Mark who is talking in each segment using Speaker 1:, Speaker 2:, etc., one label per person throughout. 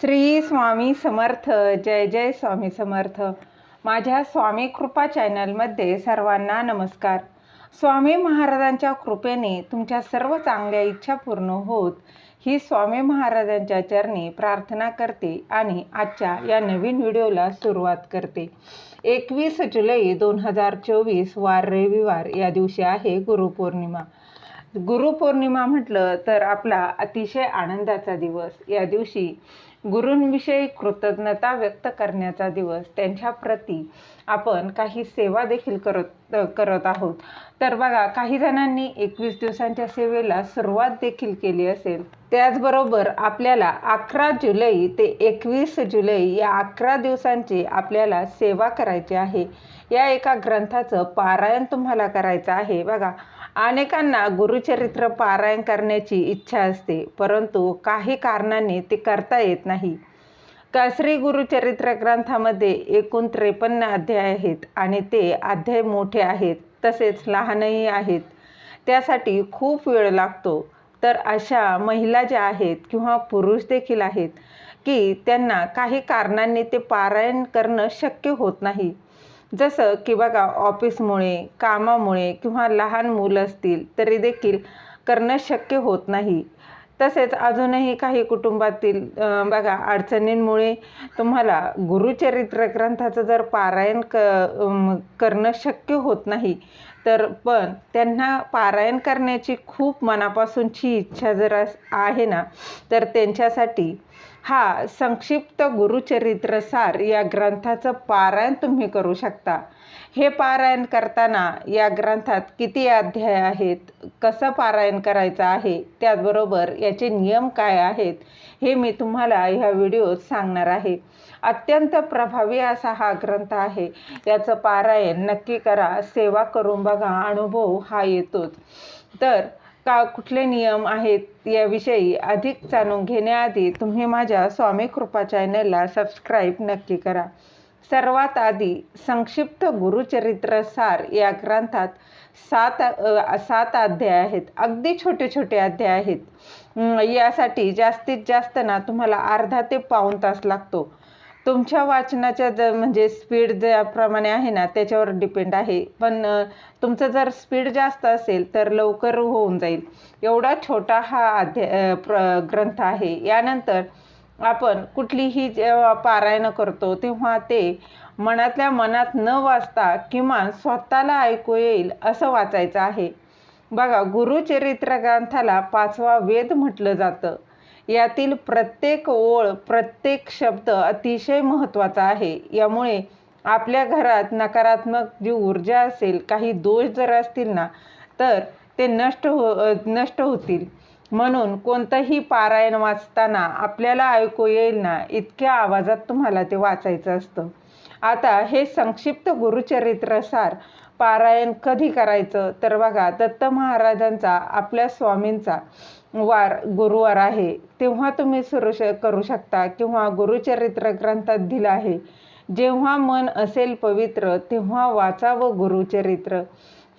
Speaker 1: श्री स्वामी समर्थ जय जय स्वामी समर्थ. माझ्या स्वामी कृपा चॅनलमध्ये सर्वांना नमस्कार. स्वामी महाराजांच्या कृपेने तुमच्या सर्व चांगल्या इच्छा पूर्ण होत ही स्वामी महाराजांच्या चरणी प्रार्थना करते आणि आजच्या या नवीन व्हिडिओला सुरुवात करते. एकवीस जुलै दोन हजार चोवीस वार रविवार या दिवशी आहे गुरुपौर्णिमा. गुरुपौर्णिमा म्हटलं तर आपला अतिशय आनंदाचा दिवस. या दिवशी गुरूंविषयी कृतज्ञता व्यक्त करण्याचा दिवस. त्यांच्या प्रती आपण काही सेवा देखील करत करत आहोत. तर बघा काही जणांनी एकवीस दिवसांच्या सेवेला सुरुवात देखील केली असेल. त्याचबरोबर आपल्याला अकरा जुलै ते एकवीस जुलै या अकरा दिवसांची आपल्याला सेवा करायची आहे. या एका ग्रंथाचं पारायण तुम्हाला करायचं आहे. बघा अनेकांना गुरुचरित्र पारायण करण्याची इच्छा असते परंतु काही कारणांनी ते करता येत नाही. श्री गुरुचरित्र ग्रंथामध्ये एकूण त्रेपन्न अध्याय आहेत आणि ते अध्याय मोठे आहेत तसेच लहानही आहेत. त्यासाठी खूप वेळ लागतो. तर अशा महिला ज्या आहेत किंवा पुरुष देखील आहेत की त्यांना काही कारणांनी ते पारायण करणं शक्य होत नाही. जसं की बघा ऑफिसमुळे कामामुळे किंवा लहान मुलं असतील तरी देखील करणं शक्य होत नाही. तसेच अजूनही काही कुटुंबातील बघा अडचणींमुळे तुम्हाला गुरुचरित्र ग्रंथाचं जर पारायण क करणं शक्य होत नाही तर पण त्यांना पारायण करण्याची खूप मनापासूनची इच्छा जर आहे ना तर त्यांच्यासाठी हा संक्षिप्त गुरुचरित्रसार या ग्रंथाचं पारायण तुम्ही करू शकता. हे पारायण करताना या ग्रंथात किती अध्याय आहेत कसं पारायण करायचं आहे त्याचबरोबर याचे नियम काय आहेत हे मी तुम्हाला ह्या व्हिडिओत सांगणार आहे. अत्यंत प्रभावी असा हा ग्रंथ आहे. याचं पारायण नक्की करा सेवा करून बघा अनुभव हा येतोच. तर का कुठले नियम आहेत याविषयी अधिक जाणून घेण्याआधी तुम्ही माझ्या स्वामी कृपा चॅनलला सबस्क्राईब नक्की करा. सर्वात आधी संक्षिप्त गुरुचरित्र सार या ग्रंथात सात सात अध्याय आहेत. अगदी छोटे छोटे अध्याय आहेत. यासाठी जास्तीत जास्त ना तुम्हाला अर्धा ते पाऊण तास लागतो. तुमच्या वाचनाच्या ज म्हणजे स्पीड ज्याप्रमाणे आहे ना त्याच्यावर डिपेंड आहे. पण तुमचं जर स्पीड जास्त असेल तर लवकर होऊन जाईल. एवढा छोटा हा अध्या प्र ग्रंथ आहे. यानंतर आपण कुठलीही जेव्हा पारायणं करतो तेव्हा ते मनातल्या मनात न वाचता किमान स्वतःला ऐकू येईल असं वाचायचं आहे. बघा गुरुचरित्र ग्रंथाला पाचवा वेद म्हटलं जातं. यातील प्रत्येक ओळ प्रत्येक शब्द अतिशय महत्त्वाचा आहे. यामुळे आपल्या घरात नकारात्मक जी ऊर्जा असेल काही दोष जर असतील ना तर ते नष्ट हो नष्ट होतील. म्हणून कोणतंही पारायण वाचताना आपल्याला ऐकू येईल ना इतक्या आवाजात तुम्हाला ते वाचायचं असतं. आता हे संक्षिप्त गुरुचरित्रसार पारायण कधी करायचं? तर बघा दत्त महाराजांचा आपल्या स्वामींचा. वार गुरुवार आहे तेव्हा तुम्ही सुरू श करू शकता किंवा गुरुचरित्र ग्रंथात दिलं आहे. जेव्हा मन असेल पवित्र तेव्हा वाचावं गुरुचरित्र.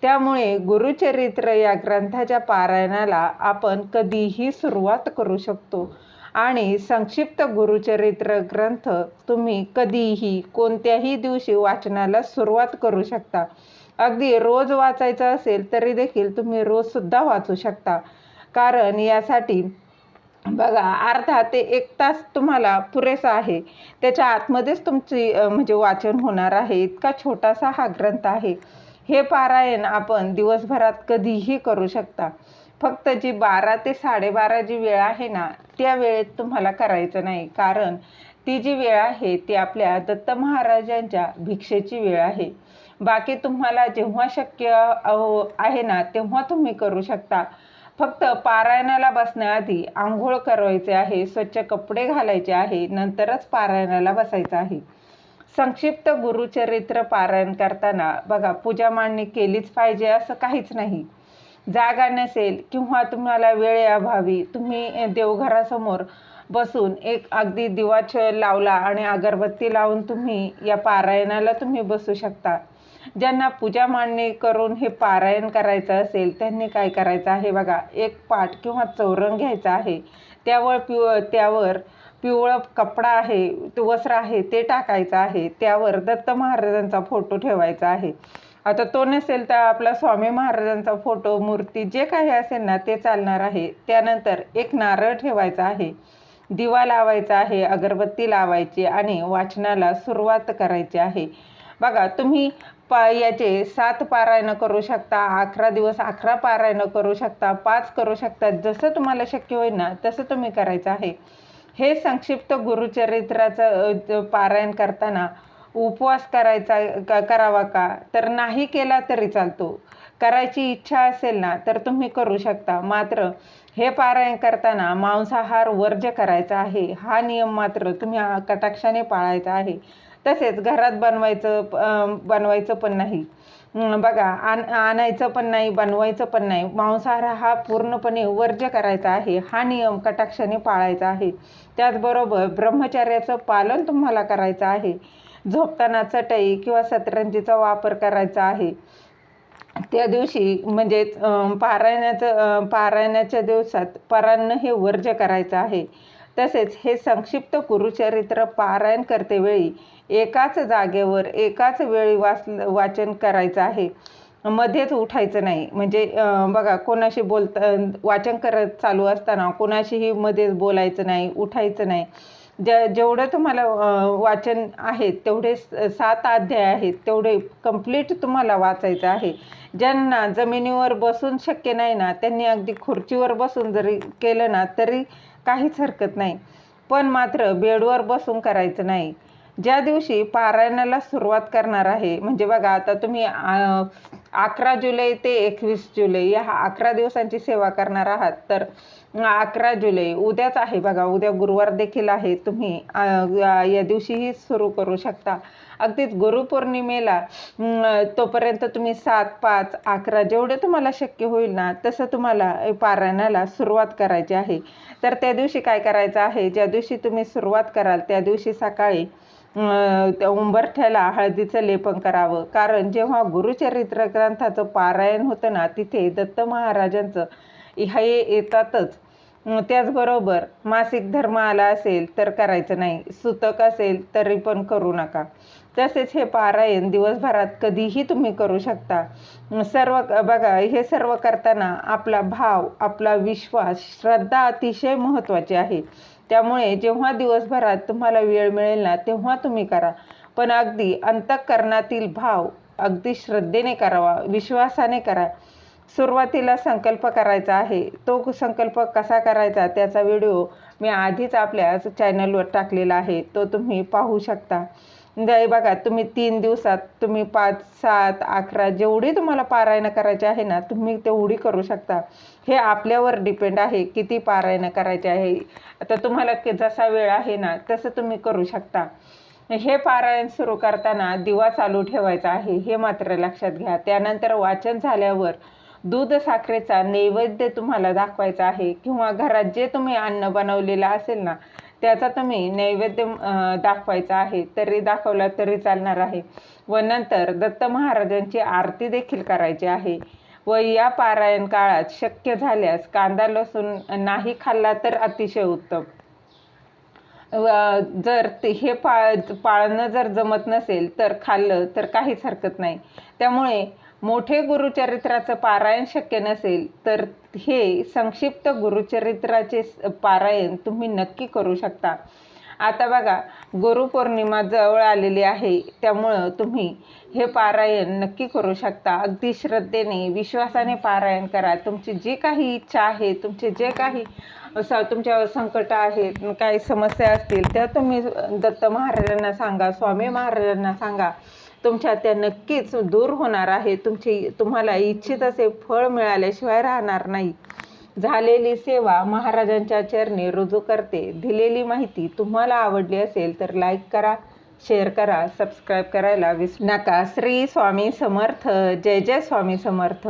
Speaker 1: त्यामुळे गुरुचरित्र या ग्रंथाच्या पारायणाला आपण कधीही सुरुवात करू शकतो. आणि संक्षिप्त गुरुचरित्र ग्रंथ तुम्ही कधीही कोणत्याही दिवशी वाचनाला सुरुवात करू शकता. अगदी रोज वाचायचं असेल तरी देखील तुम्ही रोजसुद्धा वाचू शकता. कारण यासाठी बघा अर्धा ते एक तास तुम्हाला पुरेसा आहे. त्याच्या आतमध्येच तुमची म्हणजे वाचन होणार आहे. इतका छोटासा हा ग्रंथ आहे. हे पारायण आपण दिवसभरात कधीही करू शकता. फक्त जी बारा ते साडेबारा जी वेळ आहे ना त्या वेळेत तुम्हाला करायचं नाही. कारण ती जी वेळ आहे ती आपल्या दत्त महाराजांच्या भिक्षेची वेळ आहे. बाकी तुम्हाला जेव्हा शक्य आहे ना तेव्हा तुम्ही करू शकता. फक्त पारायणाला बसण्याआधी आंघोळ करायचे आहे स्वच्छ कपडे घालायचे आहे नंतरच पारायणाला बसायचं आहे. संक्षिप्त गुरुचरित्र पारायण करताना बघा पूजा मांडणी केलीच पाहिजे असं काहीच नाही. जागा नसेल किंवा तुम्हाला वेळेअभावी तुम्ही देवघरासमोर बसून एक अगदी दिवाच लावला आणि अगरबत्ती लावून तुम्ही या पारायणाला तुम्ही बसू शकता. ज्यांना पूजा मांडणी करून हे पारायण करायचं असेल त्यांनी काय करायचं आहे बघा एक पाट किंवा चौरंग घ्यायचा आहे. त्यावर पिव त्यावर पिवळं कपडा आहे वस्त्र आहे ते टाकायचं आहे. त्यावर दत्त महाराजांचा फोटो ठेवायचा आहे. आता तो नसेल तर आपला स्वामी महाराजांचा फोटो मूर्ती जे काही असेल ना ते चालणार आहे. त्यानंतर एक नारळ ठेवायचा आहे. दिवा लावायचा आहे अगरबत्ती लावायची आणि वाचनाला सुरुवात करायची आहे. बघा तुम्ही पा याचे सात पारायणं करू शकता अकरा दिवस अकरा पारायणं करू शकता पाच करू शकता जसं तुम्हाला शक्य होईल ना तसं तुम्ही करायचं आहे. हे संक्षिप्त गुरुचरित्राचं पारायण करताना उपवास करायचा करावा का? तर नाही केला तरी चालतो. करायची इच्छा असेल ना तर तुम्ही करू शकता. मात्र हे पारायण करताना मांसाहार वर्ज्य करायचा आहे. हा नियम मात्र तुम्ही कटाक्षाने पाळायचा आहे. तसेच घरात बनवायचं बनवायचं पण नाही. बघा आण आणायचं पण नाही बनवायचं पण नाही. मांसाहार हा पूर्णपणे वर्ज्य करायचा आहे. हा नियम कटाक्षाने पाळायचा आहे. त्याचबरोबर ब्रह्मचर्याचं पालन तुम्हाला करायचं आहे. झोपताना चटई किंवा सतरंजीचा वापर करायचा आहे. त्या दिवशी म्हणजे पारायणाचं पारायणाच्या दिवसात परान्न हे वर्ज्य करायचं आहे. तसेच हे संक्षिप्त कुरुचरित्र पारायण करतेवेळी एकाच जागेवर एकाच वेळी वाच वाचन करायचं आहे. मध्येच उठायचं नाही. म्हणजे बघा कोणाशी बोलता वाचन करत चालू असताना कोणाशीही मध्येच बोलायचं नाही उठायचं नाही. ज्या जेवढं तुम्हाला वाचन आहे तेवढे सात अध्याय आहेत तेवढे कंप्लीट तुम्हाला वाचायचं आहे. ज्यांना जमिनीवर बसून शक्य नाही ना त्यांनी अगदी खुर्चीवर बसून जरी केलं ना तरी काहीच हरकत नाही. पण मात्र बेडवर बसून करायचं नाही. ज्या दिवशी पारायणाला सुरुवात करणार आहे म्हणजे बघा आता तुम्ही अं, अकरा जुलै ते एकवीस जुलै या अकरा दिवसांची सेवा करणार आहात. तर अकरा जुलै उद्याच आहे बघा. उद्या गुरुवार देखील आहे. तुम्ही या दिवशीही सुरू करू शकता. अगदीच गुरुपौर्णिमेला तोपर्यंत तुम्ही सात पाच अकरा जेवढे तुम्हाला शक्य होईल ना तसं तुम्हाला पारायणाला सुरुवात करायची आहे. तर त्या दिवशी काय करायचं आहे? ज्या दिवशी तुम्ही सुरुवात कराल त्या दिवशी सकाळी त्या उंबरठ्याला हळदीचं लेपन करावं. कारण जेव्हा गुरुचरित्र ग्रंथाचं पारायण होतं ना तिथे दत्त महाराजांचं हे येतातच. त्याचबरोबर मासिक धर्म आला असेल तर करायचं नाही. सुतक असेल तरी पण करू नका. तसेच हे पारायण दिवसभरात कधीही तुम्ही करू शकता. सर्व बघा हे सर्व करताना आपला भाव आपला विश्वास श्रद्धा अतिशय महत्त्वाची आहे. त्यामुळे जेव्हा दिवसभरात तुम्हाला वेळ मिळेल ना तेव्हा तुम्ही करा. पण अगदी अंतःकरणातील भाव अगदी श्रद्धेने करावा विश्वासाने करा. सुरुवातीला संकल्प करायचा आहे. तो संकल्प कसा करायचा त्याचा व्हिडिओ मी आधीच आपल्या चॅनलवर टाकलेला आहे. तो तुम्ही पाहू शकता. म्हणजे दे बघा तुम्ही तीन दिवसात तुम्ही पाच सात अकरा जेवढी तुम्हाला पारायणं करायची आहे ना तुम्ही तेवढी करू शकता. हे आपल्यावर डिपेंड आहे किती पारायणं करायचे आहे. आता तुम्हाला जसा वेळ आहे ना तसं तुम्ही करू शकता. हे पारायण सुरू करताना दिवा चालू ठेवायचा आहे हे मात्र लक्षात घ्या. त्यानंतर वाचन झाल्यावर दूध साखरेचा नैवेद्य तुम्हाला दाखवायचा आहे. किंवा घरात जे तुम्ही अन्न बनवलेलं असेल ना त्याचा तुम्ही नैवेद्य दाखवायचा आहे तरी दाखवला तरी चालणार आहे. व नंतर दत्त महाराजांची आरती देखील करायची आहे. व या पारायण काळात शक्य झाल्यास कांदा लसूण नाही खाल्ला तर अतिशय उत्तम. जर ते हे पाळ पाळणं जर जमत नसेल तर खाल्लं तर काहीच हरकत नाही. त्यामुळे मोठे गुरुचरित्राचं पारायण शक्य नसेल तर हे संक्षिप्त गुरुचरित्राचे पारायण तुम्ही नक्की करू शकता. आता बघा गुरुपौर्णिमा जवळ आलेली आहे त्यामुळं तुम्ही हे पारायण नक्की करू शकता. अगदी श्रद्धेने विश्वासाने पारायण करा. तुमची जी काही इच्छा आहे तुमचे जे काही स तुमच्यावर संकट आहेत काही समस्या असतील त्या तुम्ही दत्त महाराजांना सांगा स्वामी महाराजांना सांगा. तुमच्या त्या नक्कीच दूर होणार आहे. तुमची तुम्हाला इच्छित असे फळ मिळाल्याशिवाय राहणार नाही. झालेली सेवा महाराजांच्या चरणी रुजू करते. दिलेली माहिती तुम्हाला आवडली असेल तर लाईक करा शेअर करा सबस्क्राईब करायला विसरू नका. श्री स्वामी समर्थ. जय जय स्वामी समर्थ.